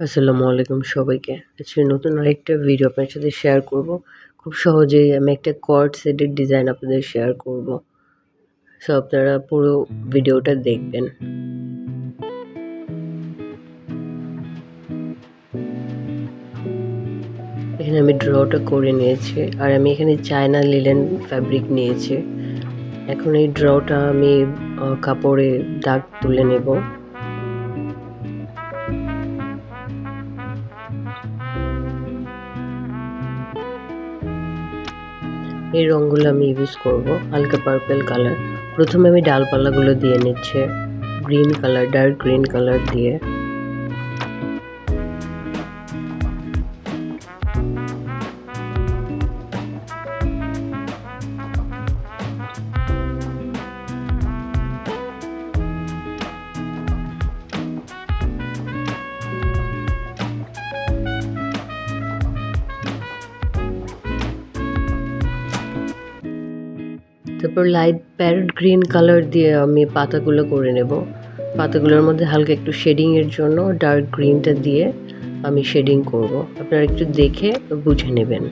আসসালামু আলাইকুম সবাইকে। আজকে নতুন আরেকটা ভিডিও আপনার সাথে শেয়ার করব। খুব সহজেই আমি একটা কর্ড সেটের ডিজাইন আপনাদের শেয়ার করব। সো আপনারা পুরো ভিডিওটা দেখবেন। এখানে আমি ড্রটা করে নিয়েছি। আর আমি এখানে চায়না লিলেন ফ্যাব্রিক নিয়েছি। এখন এই ড্রটা আমি কাপড়ে দাগ তুলে নেব। এই রঙগুলো আমি ইউজ করব, হালকা পার্পেল কালার প্রথমে আমি ডালপালাগুলো দিয়ে নিচ্ছে green colour dark green colour দিয়ে। তারপর লাইট প্যারট গ্রিন কালার দিয়ে আমি পাতাগুলো করে নেব। পাতাগুলোর মধ্যে হালকা একটু শেডিংয়ের জন্য ডার্ক গ্রিনটা দিয়ে আমি শেডিং করব। আপনারা একটু দেখে বুঝে নেবেন।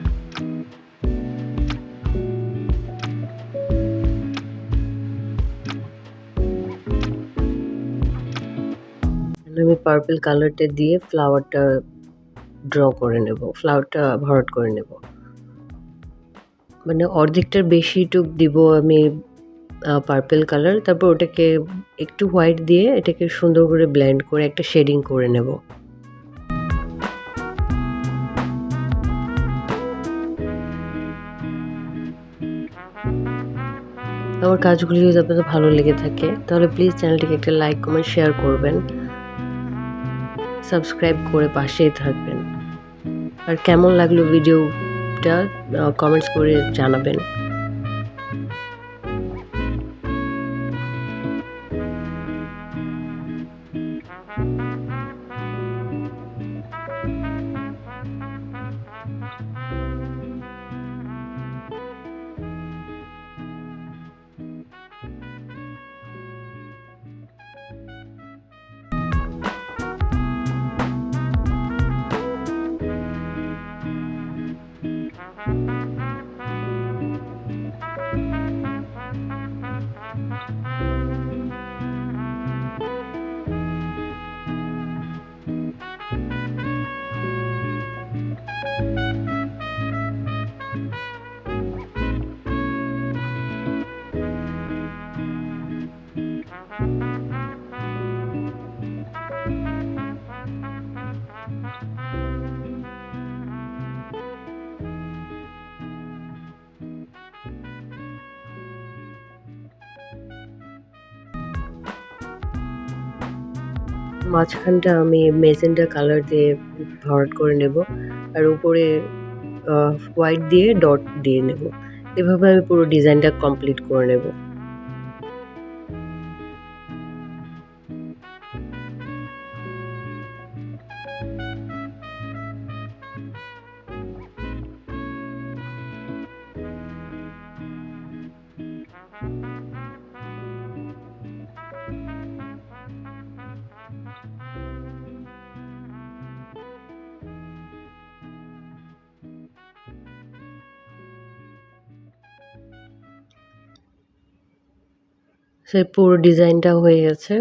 আমি পার্পল কালারটা দিয়ে ফ্লাওয়ারটা ড্র করে নেব। ফ্লাওয়ারটা ভরাট করে নেব। মানে অর্ধেকটার বেশি টুক দিব আমি পার্পেল কালার তারপর ওটাকে একটু হোয়াইট দিয়ে এটাকে সুন্দর করে ব্লেন্ড করে একটা শেডিং করে নেব। আমার কাজগুলি যদি আপনাদের ভালো লেগে থাকে, তাহলে প্লিজ চ্যানেলটিকে একটা লাইক কমেন্ট শেয়ার করবেন। সাবস্ক্রাইব করে পাশেই থাকবেন। আর কেমন লাগল ভিডিওটা কমেন্টস করে জানাবেন। মাঝখানটা আমি মেজেন্ডা কালার দিয়ে ভরাট করে নেব আর উপরে হোয়াইট দিয়ে ডট দিয়ে নেব। এভাবে আমি পুরো ডিজাইনটা কমপ্লিট করে নেব। সেই পুরো ডিজাইনটা হয়ে গেছে।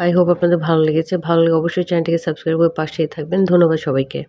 আই হোপ আপনাদের ভালো লেগেছে। ভালো লেগে অবশ্যই চ্যানেলটিকে সাবস্ক্রাইব করে পাশেই থাকবেন। ধন্যবাদ সবাইকে।